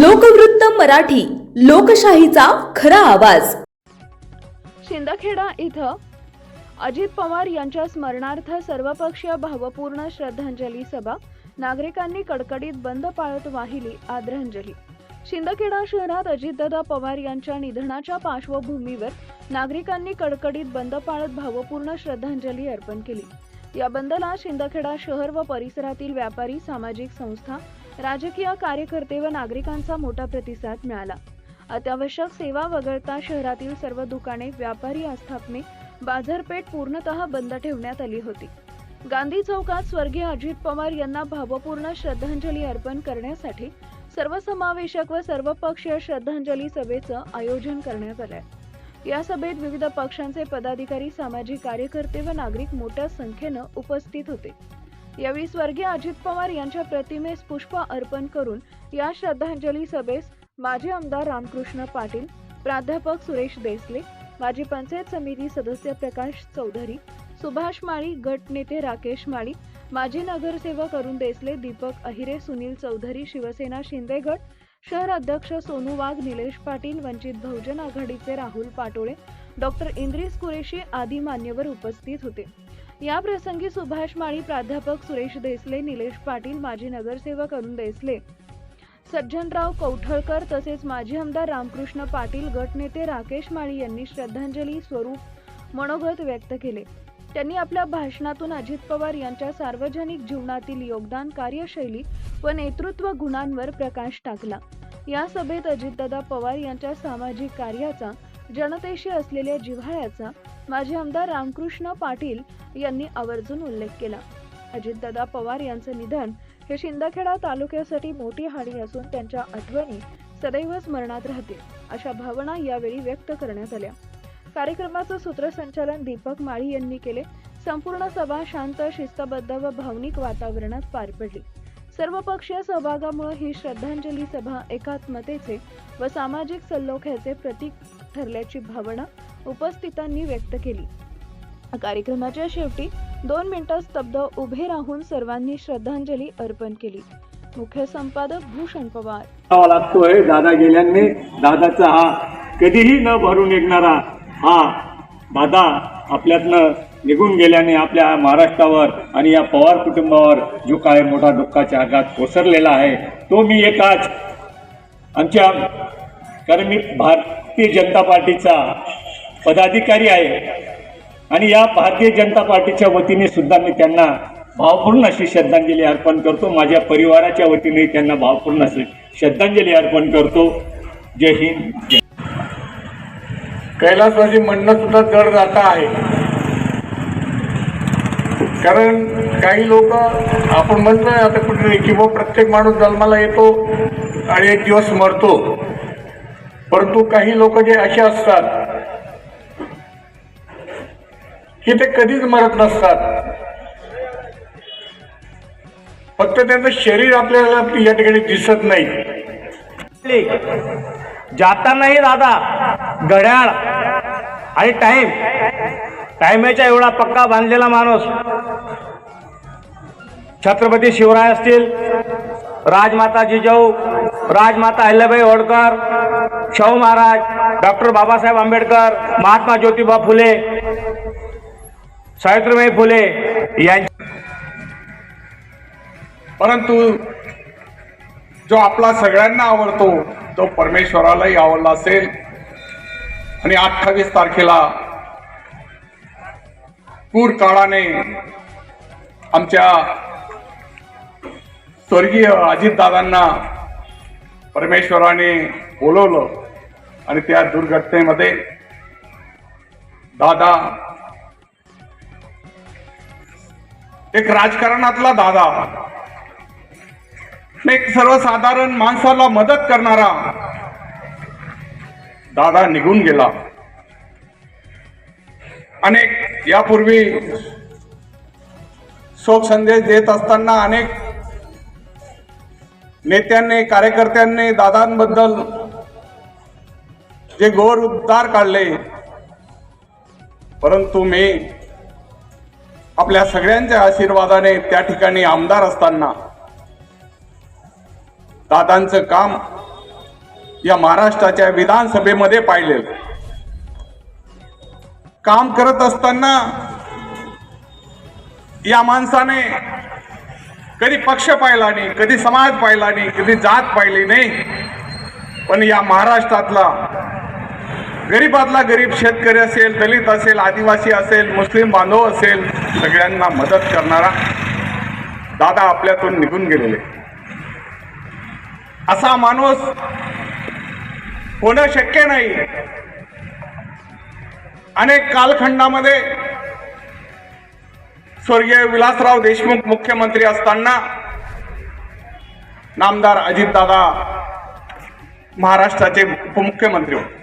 लोकवृत्त मराठी लोकशाहीचा खरा आवाज. शिंदखेडा इथं अजित पवार यांच्या स्मरणार्थ सर्वपक्षीय भावपूर्ण श्रद्धांजली सभा. नागरिकांनी कडकडीत बंद पाळत वाहिली आदरांजली. शिंदखेडा शहरात अजितदादा पवार यांच्या निधनाच्या पार्श्वभूमीवर नागरिकांनी कडकडीत बंद पाळत भावपूर्ण श्रद्धांजली अर्पण केली. या बंदला शिंदखेडा शहर व परिसरातील व्यापारी सामाजिक संस्था राजकीय कार्यकर्ते व नागरिकांचा मोठा प्रतिसाद मिळाला. अत्यावश्यक सेवा वगळता शहरातील सर्व दुकाने व्यापारी आस्थापने बाजारपेठ पूर्णतः बंद ठेवण्यात आली होती. गांधी चौकात स्वर्गीय अजित पवार यांना भावपूर्ण श्रद्धांजली अर्पण करण्यासाठी सर्वसमावेशक व सर्वपक्षीय श्रद्धांजली सभेचं आयोजन करण्यात आलंय. या सभेत विविध पक्षांचे पदाधिकारी सामाजिक कार्यकर्ते व नागरिक मोठ्या संख्येनं उपस्थित होते. यावेळी स्वर्गीय अजित पवार यांच्या प्रतिमेस पुष्प अर्पण करून या श्रद्धांजली सभेस माजी आमदार रामकृष्ण पाटील प्राध्यापक सुरेश देसले माजी पंचायत समिती सदस्य प्रकाश चौधरी सुभाष माळी गटनेते राकेश माळी माजी नगरसेवक अरुण देसले दीपक अहिरे सुनील चौधरी शिवसेना शिंदे गट शहर अध्यक्ष सोनू वाघ निलेश पाटील वंचित बहुजन आघाडीचे राहुल पाटोळे डॉक्टर इंद्रिस कुरेशी आदी मान्यवर उपस्थित होते. या प्रसंगी सुभाष माळी प्राध्यापक सुरेश देसले निलेश पाटील माजी नगरसेवक अरुण देसले सज्जनराव कौठळकर तसेच माजी आमदार रामकृष्ण पाटील गटनेते राकेश माळी यांनी श्रद्धांजली स्वरूप मनोगत व्यक्त केले. त्यांनी आपल्या भाषणातून अजित पवार यांच्या सार्वजनिक जीवनातील योगदान कार्यशैली व नेतृत्व गुणांवर प्रकाश टाकला. या सभेत अजितदादा पवार यांच्या सामाजिक कार्याचा जनतेशी असलेल्या जिव्हाळ्याचा माजी आमदार रामकृष्ण पाटील यांनी आवर्जून उल्लेख केला. अजितदादा पवार यांचं निधन हे शिंदखेडा तालुक्यासाठी मोठी हानी असून त्यांच्या आठवणी सदैव स्मरणात राहतील अशा भावना यावेळी व्यक्त करण्यात आल्या. कार्यक्रमाचं सूत्रसंचालन दीपक माळी यांनी केले. संपूर्ण सभा शांत शिस्तबद्ध व भावनिक वातावरणात पार पडली. सर्व पक्षीय सहभागामुळे ही श्रद्धांजली सभा एकात्मतेचे व सामाजिक सल्लोख्याचे प्रतीक ठरल्याची भावना उपस्थितांनी व्यक्त केली. कार्यक्रमाच्या शेवटी दोन मिनिटं स्तब्ध उभे राहून सर्वांनी श्रद्धांजली अर्पण केली. मुख्य संपादक भूषण पवार. लागतोय दादा गेल्याने दादाचा हा कधीही न भरून निघणारा हा दादा आपल्यातनं निघून गेल्याने आपल्या महाराष्ट्रावर आणि या पवार कुटुंबावर जो काय मोठा दुःखाचा आघात कोसरलेला आहे तो मी एकाच आमच्या कारण मी भारतीय जनता पार्टीचा पदाधिकारी आहे. आणि या भारतीय जनता पार्टीच्या वतीने सुद्धा मी त्यांना भावपूर्ण अशी श्रद्धांजली अर्पण करतो. माझ्या परिवाराच्या वतीने त्यांना भावपूर्ण अशी श्रद्धांजली अर्पण करतो. जय हिंद. जय कैलासवासी म्हणणं सुद्धा जड जाता आहे. कारण काही लोक आपण म्हणतोय आता कुठे की बुवा प्रत्येक माणूस जन्माला येतो आणि एक दिवस मरतो. परंतु काही लोक जे असे असतात की ते कधीच मरत नसतात. फक्त त्यांचं शरीर आपल्याला या ठिकाणी दिसत नाही. जातानाही दादा घड्याळ आणि टाइम टाइमेच्या एवढा पक्का बांधलेला माणूस. छत्रपती शिवराय असतील राजमाता जिजाऊ राजमाता अहिल्याबाई होळकर शाहू महाराज डॉक्टर बाबासाहेब आंबेडकर महात्मा ज्योतिबा फुले सावित्रीबाई फुले यांच्या परंतु जो आपला सगळ्यांना आवडतो तो परमेश्वरालाही आवडला असेल. आणि अठ्ठावीस तारखेला पूर काळाने आमच्या स्वर्गीय अजितदादांना परमेश्वराने बोलवलं. आणि त्या दुर्घटनेमध्ये दादा एक राजकारणातला दादा. एक सर्वसाधारण माणसाला मदत करणारा. दादा निघून गेला. अनेक यापूर्वी शोक संदेश देत असताना अनेक नेत्यांनी कार्यकर्त्यांनी दादांबद्दल जे गोर उद्गार काढले. परंतु मी आपल्या सगळ्यांच्या आशीर्वादाने त्या ठिकाणी आमदार असताना दादांचं काम या महाराष्ट्राच्या विधानसभेमध्ये पाहिलेलं. काम करत असताना या माणसाने कधी पक्ष पाहिला नाही कधी समाज पाहिला नाही कधी जात पाहिली नाही पण या महाराष्ट्रातला गरीबातला गरीब शेतकरी असेल दलित असेल आदिवासी असेल मुस्लिम बांधव असेल सगळ्यांना मदत करणारा दादा आपल्यातून निघून गेलेले. असा माणूस होणं शक्य नाही. अनेक कालखंडामध्ये स्वर्गीय विलासराव देशमुख मुख्यमंत्री असताना नामदार अजितदादा महाराष्ट्राचे उपमुख्यमंत्री होते.